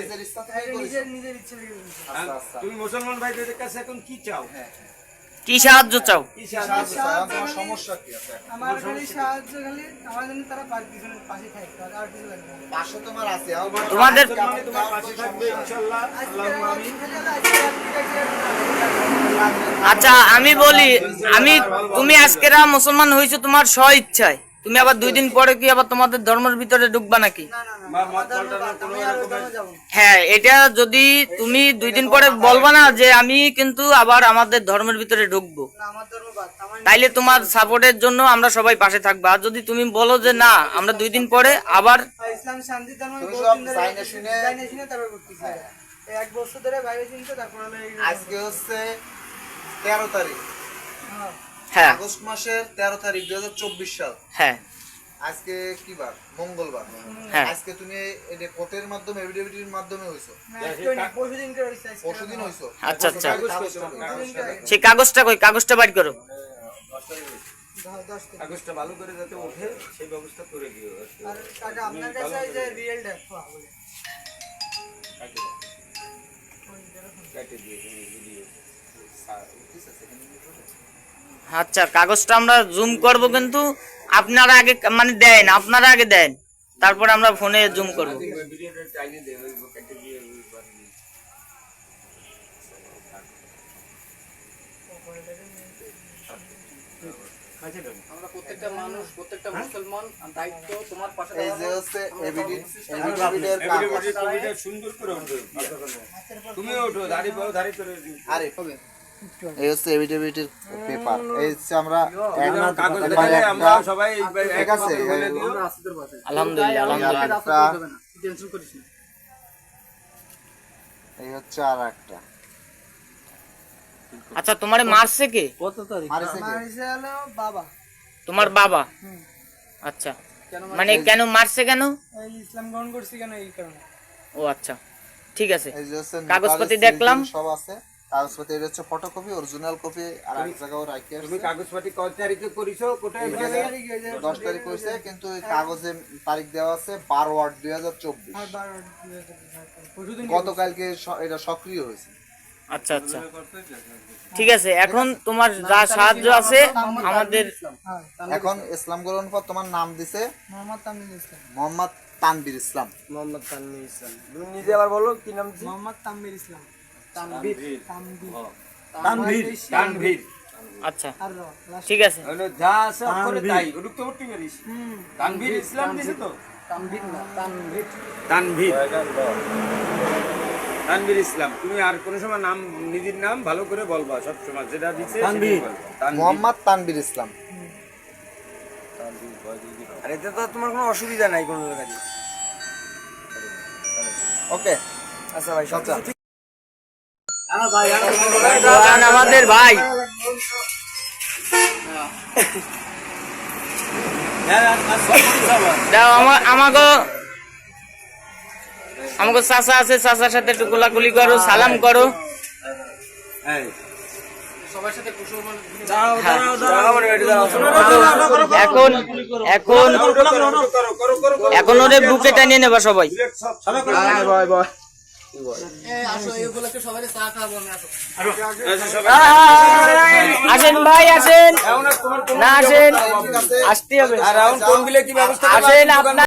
নিজের? নিজের নিজের ইচ্ছে আচ্ছা, আচ্ছা। তুমি মুসলমান ভাইদের কাছে এখন কি চাও? হ্যাঁ। কি সাহায্য চাও? কি সাহায্য সাহায্য চাও, আর তোমার সমস্যা কি আছে? আমার খালি সাহায্য খালি আমার জন্য তারা পিছনে পাশে থাকে আর- আর কিছু লাগবে পাশে তোমার আছে, তোমাদের- তোমার পাশে থাকবে ইনশাআল্লাহ আমিন। আচ্ছা আমি বলি আমি তুমি আজকেরা মুসলমান হয়েছো তোমার স্ব ইচ্ছায়। তুমি আবার দুই দিন পরে কি আবার তোমাদের ধর্মের ভিতরে ঢুকবা নাকি। হ্যাঁ এটা যদি তুমি দুই দিন পরে বলবা না যে আমি কিন্তু আবার আমাদের ধর্মের ভিতরে ঢুকবো। না, আমার ধর্ম বাদ, আমার তাইলে তোমার সাপোর্টের জন্য আমরা সবাই পাশে থাকব। আর যদি তুমি বলো যে না আমরা দুই দিন পরে আবার ইসলাম এক বছর ধরে চিনতে তারপর আজকে হচ্ছে তেরো তারিখ। হ্যাঁ। আগস্ট মাসের তেরো তারিখ দুই হাজার চব্বিশ সাল। হ্যাঁ। আজকে কি বার? মঙ্গলবার। হ্যাঁ। আজকে তুমি এটা কোর্টের মাধ্যমে এভিডেভিটির মাধ্যমে হইছো। পরশুদিন হইছে? আচ্ছা, আচ্ছা। সেই কাগজটা কই? কাগজটা বাইর করো। কাগজটা ভালো করে যাতে ওঠে সেই ব্যবস্থা করে দিও। আর আপনার কাছে ওই যে রিয়েল ডেট বলে কেটে। দিয়ে ভিডিও আচ্ছা কাগজটা আমরা জুম করব কিন্তু আপনারা আগে মানে দেন আপনারা আগে দেন। তারপর আমরা ফোনে জুম করব। আমরা প্রত্যেকটা মানুষ প্রত্যেকটা মুসলমান দায়িত্ব তোমার পাশে এই যে হচ্ছে সুন্দর করে তুমি ওঠো দাড়ি পাও দাড়ি করে আরে এই হচ্ছে এভিডেভিটের পেপার এই হচ্ছে আমরা আমরা সবাই ঠিক আছে। আলহামদুলিল্লাহ আলহামদুলিল্লাহ। টেনশন করিস না। এই হচ্ছে আর একটা আচ্ছা তোমারে মারছে কে? মারিছে আমার কে? হইছে হলো বাবা। তোমার বাবা? আচ্ছা। মানে কেন মারছে কেন? ইসলাম গ্রহণ করছি কেন এই কারণে? ও আচ্ছা ঠিক আছে। এই যে হচ্ছে কাগজপাতি নোটারি দেখলাম। সব আছে। কাগজপাতি এটা হচ্ছে ফটোকপি অরিজিনাল কপি আর এক জায়গাও রাখি তুমি কাগজপাতি কত তারিখে করিছো? কোথায়? তারিখে কিন্তু কাগজে তারিখ দেওয়া আছে বারো আট আর চব্বিশ। পরশুদিন গতকালকে এটা সক্রিয় হয়েছে। আচ্ছা আচ্ছা। ঠিক আছে এখন তোমার যা সাহায্য আছে আমাদের হ্যাঁ এখন ইসলাম। গ্রহণ পর তোমার নাম দিছে? মোহাম্মদ তামিল ইসলাম। মোহাম্মদ তানবির ইসলাম। মোহাম্মদ তানভীর ইসলাম। তুমি নিজে আবার বলো কি নাম মোহাম্মদ তামিল ইসলাম। তানভীর। তানভীর। তানভীর। আচ্ছা ঠিক আছে। হলো যা আছে অক্ষরে তাই ওটুক তো তানভীর ইসলাম দিছে তো? তানভীর না, তানভীর। তানভীর। তানভীর ইসলাম তুমি আর কোন সময় নাম নিজের নাম ভালো করে বলবা সব সময় যেটা দিছে তানভীর। মোহাম্মদ তানবির ইসলাম। আর এতে তো তোমার কোনো অসুবিধা নাই কোনো জায়গায়। ওকে আচ্ছা ভাই সব আমাদের ভাই। দাও আমা- আমাকে আমাকে চাচা আছে চাচার সাথে একটু কোলাকুলি করো সালাম করো। সবার সাথে কুশল এখন এখন এখন ওরে বুকে টানিয়ে নেবা সবাই। আসেন ভাই আসেন। না আসেন। আসতে হবে। কোন বিলে কি ব্যবস্থা আসেন আপনার